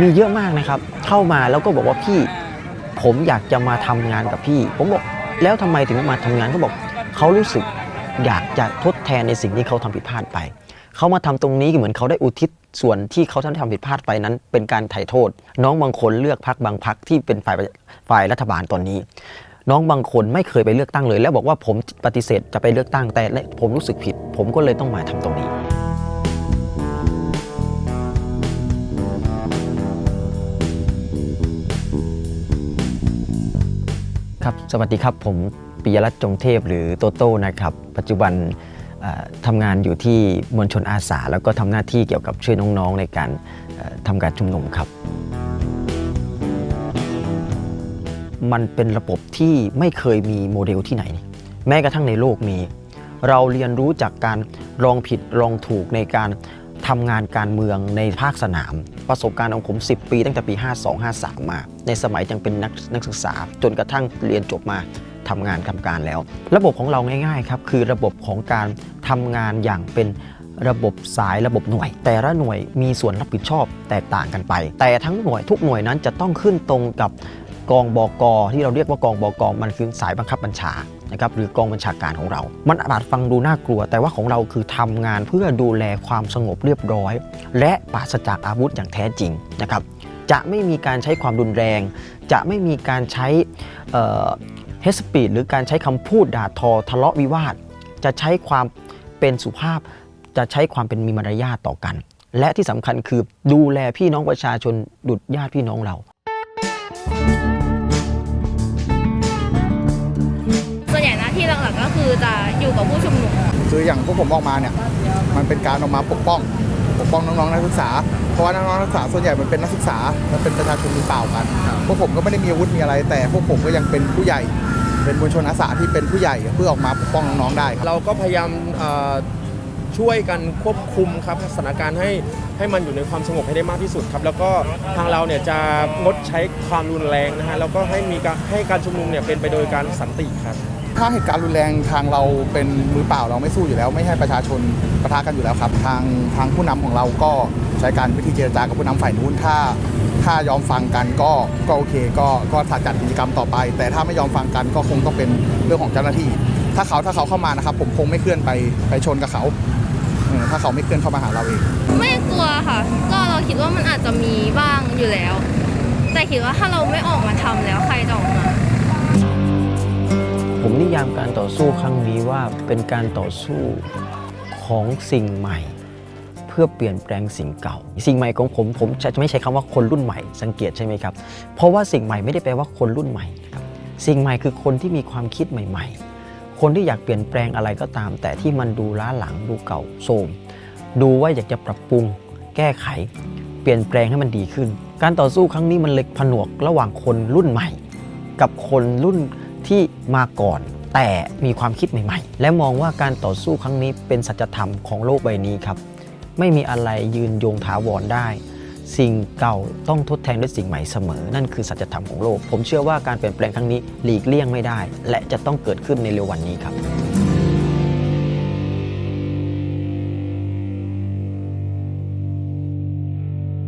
มีเยอะมากนะครับ เข้ามาแล้วก็บอกว่าพี่ ผมอยากจะมาทำงานกับพี่ ผมบอกแล้วทำไมถึงมาทำงานเขาบอกเขารู้สึกอยากจะทดแทนในสิ่งที่เขาทำผิดพลาดไป เขามาทำตรงนี้เหมือนเขาได้อุทิศส่วนที่เขาท่านทำผิดพลาดไปนั้น เป็นการไถ่โทษ น้องบางคนเลือกพักบางพักที่เป็นฝ่ายฝ่ายรัฐบาลตอนนี้ น้องบางคนไม่เคยไปเลือกตั้งเลย แล้วบอกว่าผมปฏิเสธจะไปเลือกตั้งแต่ผมรู้สึกผิด ผมก็เลยต้องมาทำตรงนี้ครับสวัสดีครับผมปิยรัตน์จงเทพหรือโตโต้นะครับ ปัจจุบันเอ่อทำงานอยู่ที่มวลชนอาสา แล้วก็ทำหน้าที่เกี่ยวกับช่วยน้องๆในการเอ่อทำการชุมนุมครับ มันเป็นระบบที่ไม่เคยมีโมเดลที่ไหน แม้กระทั่งในโลกมีเราเรียนรู้จากการลองผิดลองถูกในการทำงานการเมืองในภาคสนาม ประสบการณ์ของผม 10 ปี ตั้งแต่ปี 52 53 มา ในสมัยยังเป็นนักนักศึกษา จนกระทั่งเรียนจบมาทำงานทำการแล้ว ระบบของเราง่ายๆครับคือระบบของการทำงานอย่างเป็นระบบสายระบบหน่วย แต่ละหน่วยมีส่วนรับผิดชอบแตกต่างกันไป แต่ทั้งหน่วยทุกหน่วยนั้นจะต้องขึ้นตรงกับ กองบอกอที่เราเรียกว่ากองบอกอมันคือสายบังคับบัญชานะครับหรือกองบัญชาการของเรา มันอาจฟังดูน่ากลัว แต่ว่าของเราคือทำงานเพื่อดูแลความสงบเรียบร้อย และปราศจากอาวุธอย่างแท้จริงนะครับจะไม่มีการใช้ความรุนแรง จะไม่มีการใช้เฮสปีดหรือการใช้คำพูดด่าทอทะเลาะวิวาท จะใช้ความเป็นสุภาพ จะใช้ความเป็นมีมารยาทต่อกัน และที่สำคัญคือดูแลพี่น้องประชาชนดุจญาติพี่น้องเรา ที่หลักๆก็คือจะอยู่กับผู้ชุมนุมคืออย่างพวกผมออกมาเนี่ย มันเป็นการออกมาปกป้อง ปกป้องน้องๆนักศึกษา เพราะว่าน้องๆนักศึกษาส่วนใหญ่มันเป็นนักศึกษา มันเป็นประชาชนมือเปล่ากัน พวกผมก็ไม่ได้มีอาวุธมีอะไร แต่พวกผมก็ยังเป็นผู้ใหญ่ เป็นมวลชนอาสาที่เป็นผู้ใหญ่เพื่อออกมาปกป้องน้องๆได้ครับเราก็พยายามเอ่อช่วยกันควบคุมครับสถานการณ์ให้ให้มันอยู่ในความสงบให้ได้มากที่สุดครับ แล้วก็ทางเราเนี่ยจะงดใช้ความรุนแรงนะฮะแล้วก็ให้มีการให้การชุมนุมเนี่ยเป็นไปโดยการสันติครับ ถ้าเหตุการณ์รุนแรงทางเราเป็นมือเปล่าเราไม่สู้อยู่แล้ว ไม่ให้ประชาชนประทะกันอยู่แล้วครับ ทางทางผู้นำของเราก็ใช้การวิธีเจรจากับผู้นำฝ่ายนู้นถ้าถ้ายอมฟังกันก็ก็โอเค ก็ก็จัดกิจกรรมต่อไป แต่ถ้าไม่ยอมฟังกันก็คงต้องเป็นเรื่องของเจ้าหน้าที่ ถ้าเขาถ้าเขาเข้ามานะครับ ผมคงไม่เคลื่อนไปไปชนกับเขาถ้าเขาไม่เคลื่อนเข้ามาหาเราเองไม่กลัวค่ะ ก็เราคิดว่ามันอาจจะมีบ้างอยู่แล้ว แต่คิดว่าถ้าเราไม่ออกมาทำแล้วใครจะออกมา ผมนิยามการต่อสู้ครั้งนี้ว่าเป็นการต่อสู้ของสิ่งใหม่ เพื่อเปลี่ยนแปลงสิ่งเก่า สิ่งใหม่ของผมผมจะไม่ใช้คำว่าคนรุ่นใหม่สังเกตใช่ไหมครับ เพราะว่าสิ่งใหม่ไม่ได้แปลว่าคนรุ่นใหม่ครับสิ่งใหม่คือคนที่มีความคิดใหม่ ๆ คนที่อยากเปลี่ยนแปลงอะไรก็ตาม แต่ที่มันดูล้าหลังดูเก่าโทรมดูว่าอยากจะปรับปรุง แก้ไข เปลี่ยนแปลงให้มันดีขึ้น การต่อสู้ครั้งนี้มันเล็กผนวกระหว่างคนรุ่นใหม่ กับคนรุ่น ที่มาก่อน แต่มีความคิดใหม่ๆ และมองว่าการต่อสู้ครั้งนี้เป็นสัจธรรมของโลกใบนี้ครับ ไม่มีอะไรยืนยงถาวรได้ สิ่งเก่าต้องทดแทนด้วยสิ่งใหม่เสมอ นั่นคือสัจธรรมของโลก ผมเชื่อว่าการเปลี่ยนแปลงครั้งนี้หลีกเลี่ยงไม่ได้ และจะต้องเกิดขึ้นในเร็ววันนี้ครับ